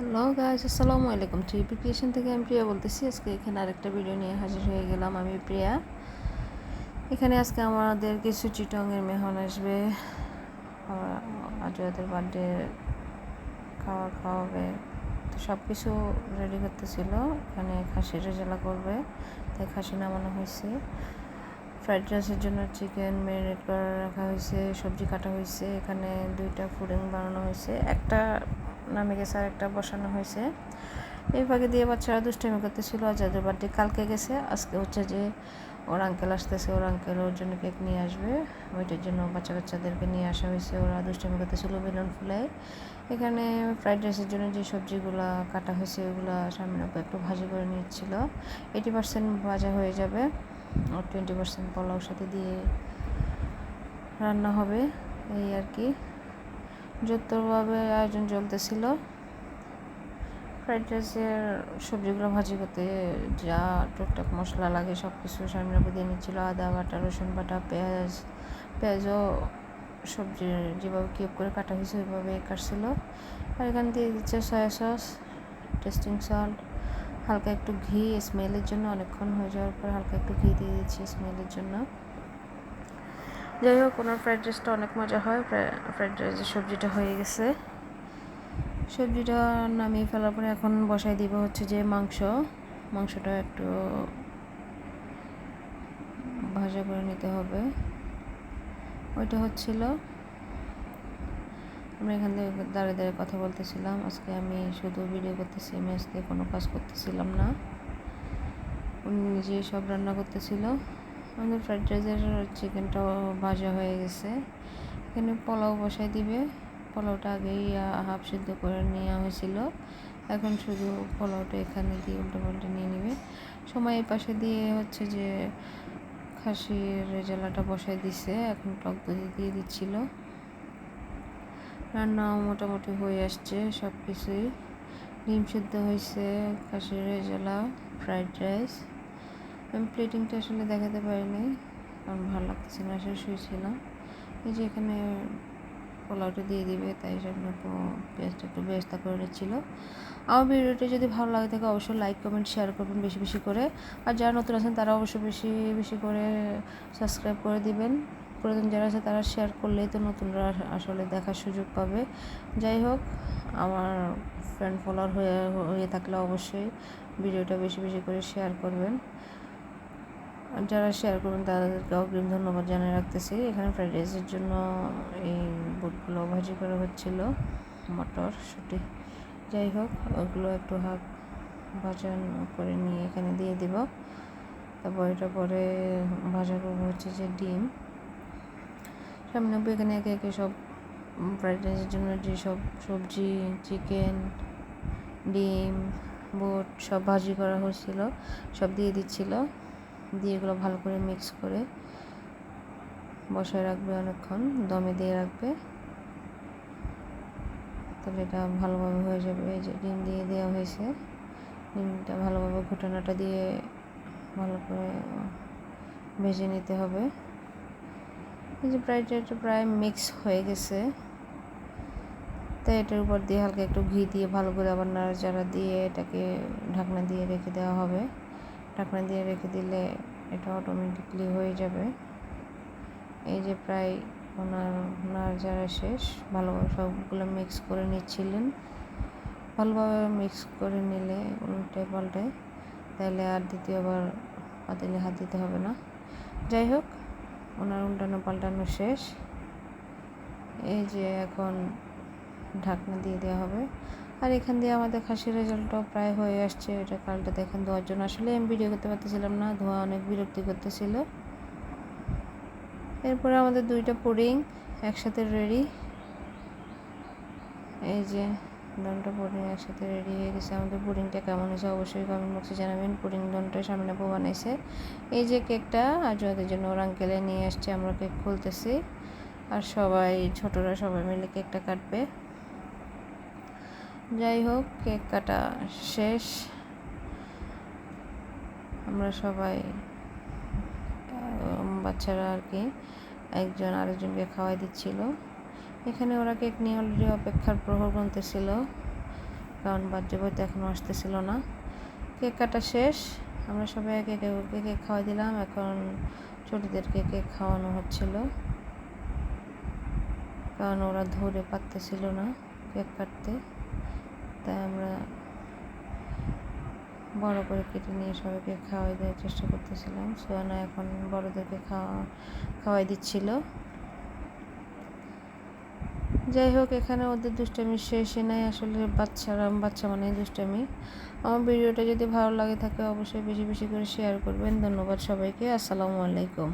Hello guys আসসালামু আলাইকুম ট্রিপি creation থেকে আমি প্রিয়া বলতেছি। আজকে এখানে আরেকটা ভিডিও নিয়ে হাজির হয়ে গেলাম আমি প্রিয়া। এখানে আজকে আমাদের কিছু চিটংয়ের মেহমান আসবে। আজয়াদের বার্থডে খাওয়া খাওয়াবে। তো সব কিছু রেডি করতেছিল। এখানে খাসি রেজালা করবে। তাই খাসি নামানো হয়েছে। ফ্রাইড রাইসের জন্য চিকেন ম্যারিনেট করে রাখা হয়েছে। সবজি কাটা হয়েছে। এখানে দুইটা ফুডিং বানানো হয়েছে। একটা নামে গেছে আর একটা বসানো হয়েছে। এই ফাঁকে দিয়ে বাচ্চারা দুষ্টামি করতেছিল যাদের বার্থডে কালকে গেছে, আজকে হচ্ছে যে ওর আঙ্কেল আসতেছে, ওর আঙ্কেল ওর জন্য কেক নিয়ে আসবে। ওইটার জন্য বাচ্চা কাচ্চাদেরকে নিয়ে আসা হয়েছে, ওরা দুষ্টামি করতেছিল বেলুন ফুলায় এখানে ফ্রাইড রাইসের জন্য যে সবজিগুলো কাটা হয়েছে ওগুলো সামনে একটু ভাজি করে নিচ্ছিল। এইটি পার্সেন্ট ভাজা হয়ে যাবে, আর টোয়েন্টি পার্সেন্ট পোলাওর সাথে দিয়ে রান্না হবে, এই আর কি। যতভাবে আয়োজন চলতেছিল। ফ্রাইড রাইসের সবজিগুলো ভাজি করতে যা টুকটাক মশলা লাগে সব কিছু সামনে দিয়ে নিচ্ছিল। আদা, বাটা, রসুন বাটা, পেঁয়াজ, পেঁয়াজও সবজি যেভাবে কিউব করে কাটা হয়েছে ওইভাবে কাটছিল। আর এখান দিয়ে দিচ্ছে সয়া সস টেস্টিং সল্ট হালকা একটু ঘি স্মেলের জন্য অনেকক্ষণ হয়ে যাওয়ার পর হালকা একটু ঘি দিয়ে দিচ্ছি স্মেলের জন্য। যাই হোক, ওনার ফ্রাইড রাইসটা অনেক মজা হয়। ফ্রাইড রাইসের সবজিটা হয়ে গেছে, সবজিটা নামিয়ে ফেলার পরে এখন বসাই দিব হচ্ছে যে মাংস। মাংসটা একটু ভাজা করে নিতে হবে। ওইটা হচ্ছিল, আমরা এখান থেকে দাঁড়িয়ে দাঁড়িয়ে কথা বলতেছিলাম। আজকে আমি শুধু ভিডিও করতেছি, আমি আজকে কোনো কাজ করতেছিলাম না। উনি নিজেই সব রান্না করতেছিল। আমাদের ফ্রাইড রাইসের চিকেনটাও ভাজা হয়ে গেছে। এখানে পোলাও বসাই দিবে। পোলাওটা আগেই হাফ সিদ্ধ করে নেওয়া হয়েছিল। এখন শুধু পোলাওটা এখানে দিয়ে উল্টো পাল্টে নিয়ে নেবে। সময় এই পাশে দিয়ে হচ্ছে যে খাসির রেজালাটা বসাই দিছে। এখন টক দই দিয়ে দিচ্ছিল। রান্নাও মোটামুটি হয়ে আসছে সব কিছুই ডিম সিদ্ধ হয়েছে, খাসির রেজালা ফ্রাইড রাইস আমি প্লেটিংটা আসলে দেখাতে পারিনি, কারণ ভালো লাগতেছে না, আসলে শুয়েছিলাম। এই যে এখানে পোলাওটা দিয়ে দিবে, তাই জন্য পেঁয়াজটা একটু ব্যবস্থা করে নিচ্ছিল। আমার ভিডিওটা যদি ভালো লাগে থাকে, অবশ্যই লাইক কমেন্ট শেয়ার করবেন বেশি বেশি করে। আর যারা নতুন আছেন, তারা অবশ্যই বেশি বেশি করে সাবস্ক্রাইব করে দিবেন। পুরাতন যারা আছে, তারা শেয়ার করলেই তো নতুনরা আসলে দেখার সুযোগ পাবে। যাই হোক, আমার ফ্রেন্ড ফলোয়ার হয়ে হয়ে থাকলে অবশ্যই ভিডিওটা বেশি বেশি করে শেয়ার করবেন। যারা শেয়ার করবেন, তাদেরকে অগ্রিম ধন্যবাদ জানিয়ে রাখতেছি। এখানে ফ্রাইড রাইসের জন্য এই বুটগুলো ভাজি করা হচ্ছিল। মটর, শুটি, যাই হোক, ওগুলো একটু হাফ ভাজা করে নিয়ে এখানে দিয়ে দিব। তারপর এটা পরে ভাজা করব হচ্ছে যে ডিম। সামনে এখানে একে একে সব ফ্রাইড রাইসের জন্য যেসব সবজি চিকেন ডিম, বুট সব ভাজি করা হয়েছিল সব দিয়ে দিচ্ছিল। দিয়ে এগুলো ভালো করে মিক্স করে বসায় রাখবে অনেকক্ষণ, দমে দিয়ে রাখবে। তাহলে এটা ভালোভাবে হয়ে যাবে। এই যে ডিম দিয়ে দেওয়া হয়েছে, ডিমটা ভালোভাবে ঘুটানাটা দিয়ে ভালো করে ভেজে নিতে হবে। এই যে প্রায় এটা প্রায় মিক্স হয়ে গেছে। তাই এটার উপর দিয়ে হালকা একটু ঘি দিয়ে ভালো করে আবার নাড়াচাড়া দিয়ে এটাকে ঢাকনা দিয়ে রেখে দেওয়া হবে। ঢাকনা দিয়ে রেখে দিলে এটা অটোমেটিকলি হয়ে যাবে। এই যে প্রায় ওনার ওনার যারা শেষ ভালোভাবে সবগুলো মিক্স করে নিচ্ছিলেন। ভালোভাবে মিক্স করে নিলে উল্টে পাল্টে তাহলে আর দ্বিতীয়বার পাতিলে হাত দিতে হবে না। যাই হোক, ওনার উল্টানো পাল্টানো শেষ। এই যে এখন ঢাকনা দিয়ে দেওয়া হবে। আর এখান দিয়ে আমাদের খাসির রেজাল্টটাও প্রায় হয়ে আসছে। এটা কালটা দেখেন ধোয়ার জন্য। আসলে আমি ভিডিও করতে পারতেছিলাম না, ধোয়া অনেক বিরক্তি করতেছিল। এরপরে আমাদের দুইটা পুডিং একসাথে রেডি এই যে দনটা পুডিং একসাথে রেডি হয়ে গেছে। আমাদের পুডিংটা কেমন হয়েছে অবশ্যই কমেন্ট বক্সে জানাবেন। পুডিং দনটা সামনে বউ বানাইছে। এই যে কেকটা আর যাদের জন্য ওর আঙ্কেলে নিয়ে আসছে। আমরা কেক খুলতেছি। আর সবাই, ছোটরা সবাই মিলে কেকটা কাটবে। যাই হোক কেক কাটা শেষ। আমরা সবাই বাচ্চারা আর কি, একজন আরেকজনকে খাওয়াই দিচ্ছিল। এখানে ওরা কেক নিয়ে অলরেডি অপেক্ষার প্রহর গুনতেছিল, কারণ বার্থডে বই তো এখনও আসতেছিল না। কেক কাটা শেষ, আমরা সবাই একে একে কেক খাওয়াই দিলাম। এখন ছোটদেরকে কেক খাওয়ানো হচ্ছিল। কারণ ওরা ধরে পারতেছিল না কেক কাটতে। তাই আমরা বড় করে কেটে নিয়ে সবাইকে খাওয়াই দেওয়ার চেষ্টা করতেছিলাম। সোয়ানা এখন বড়দেরকে খাওয়া, খাওয়াই দিচ্ছিল। যাই হোক, এখানে ওদের দুষ্টামি শেষে নাই। আসলে বাচ্চারা, বাচ্চা মানে দুষ্টামি। আমার ভিডিওটা যদি ভালো লাগে থাকে, অবশ্যই বেশি বেশি করে শেয়ার করবেন। ধন্যবাদ সবাইকে। আসসালামু আলাইকুম।